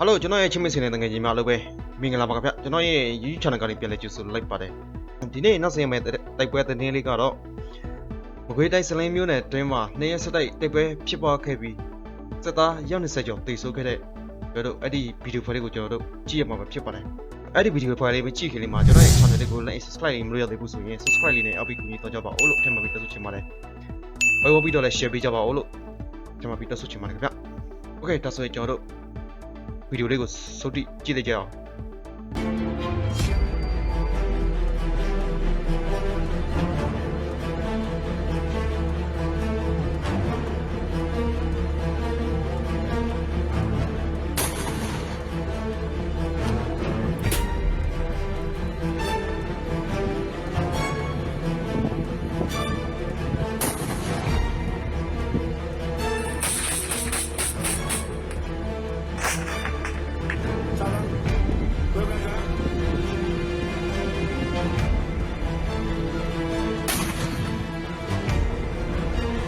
ဟယ်လိုကျွန်တော်ရဲ့ချင်းမစင်တဲ့တငယ်ချင်းများလို့ပဲမင်္ဂလာပါခင်ဗျကျွန်တော်ရဲ့ YouTube channel ကနေပြန်လည်ကြိုဆိုလိုက်ပါတယ်ဒီနေ့နောက်ဆက်ရမယ့်တိုက်ပွဲသတင်းလေးကတော့မကွေးတိုင်းစလင်းမျိုးနယ်တွင်းမှာနှစ်ရက်ဆက်တိုက်တိုက်ပွဲဖြစ်ပွားခဲ့ပြီးစစ်သားရောက်20ကျော်တိတ်ဆိုးခဲ့တဲ့ကျွန်တော်တို့အဲ့ဒီဗီဒီယိုဖိုင်လေးကိုကျွန်တော်တို့ကြည့်ရမှာပဲဖြစ်ပါတယ်အဲ့ဒီဗီဒီယိုဖိုင်လေးပဲကြည့်ခင်လေးမှာကျွန်တော်ရဲ့ channel လေးကို like subscribe လေးမလုပ်ရသေးဘူးဆိုရင် subscribe လေးနဲ့အောက်ပြီးကူညီတော့ကြပါဦးလို့ထင်ပါပြီးတက်ဆုချင်ပါတယ်ဘယ်ဝပြီးတော့လဲ share ပေးကြပါဦးလို့ထင်ပါပြီးတက်ဆုချင်ပါတယ်ခင်ဗျ Okay ဒါဆိုရင်ကျွန်တော်တို့ 会留那个手机，记得交。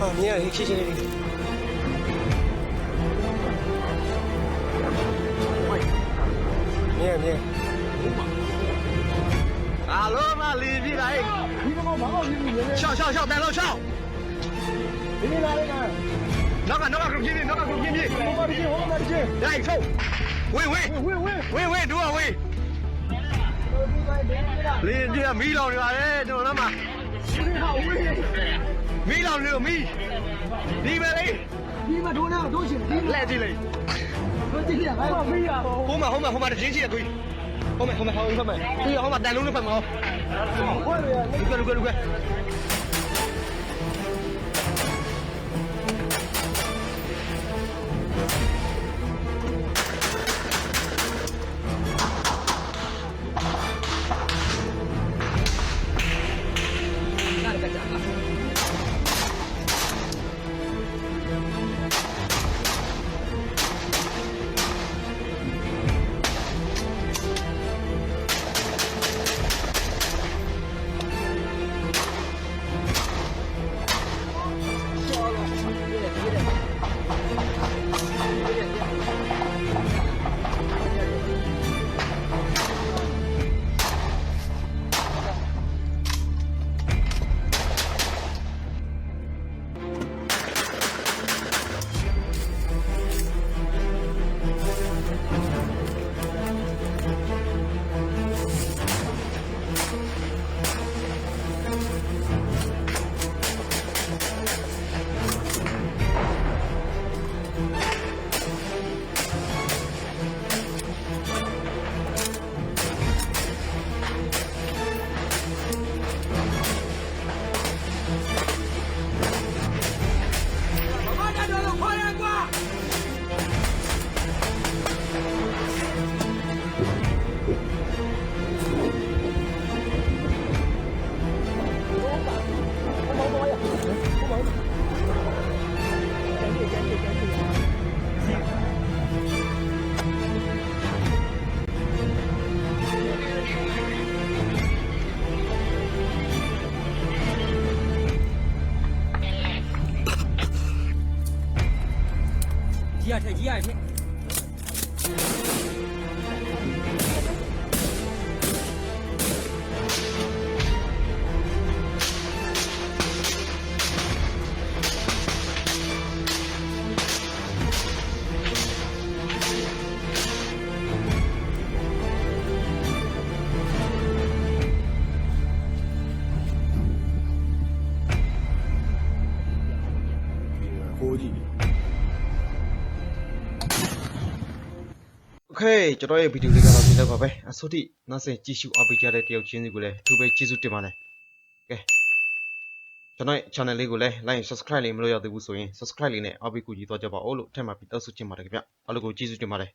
啊，你也谢谢你。面面。阿罗马里米来，笑笑笑，带老笑。里米来了，哪个哪个狗兄弟，哪个狗兄弟？哪里去？哪里去？来抽。喂喂喂喂喂喂，多少喂？里米来，米来，米老的来，嘛？ မီးလောက်လို့မီးဒီပဲလေဒီမှာဒိုးနာတို့ရှင်ဒီလက်ကြည့်လိုက်တို့ကြည့်ရပါဘာမီးရဟိုမှာဟိုမှာဟိုမှာတချင်းချီရသွေးဟိုမှာဟိုမှာဟိုမှာပြီးဟိုမှာတန်လုံးနဲ့ဖတ်မအောင်ဟုတ်ရယ်လူကလူကလူက 一二一二天 Okay ကျွန်တော်ရဲ့ဗီဒီယိုလေးကတော့ဒီလောက်ပါပဲအဆိုတိနောက်ဆက်ကြည့်ရှုအားပေးကြတဲ့တယောက်ချင်းစီကိုလည်းသူပဲကျေးဇူးတင်ပါတယ်ကဲကျွန်တော်ရဲ့ channel လေးကိုလည်း like subscribe လေးမလုပ်ရသေးဘူးဆိုရင် subscribe လေးနဲ့အားပေးကူညီတော့ကြပါဦးလို့ထပ်မပြီးတောက်ဆုချင်ပါတယ်ခင်ဗျအားလုံးကိုကျေးဇူးတင်ပါတယ်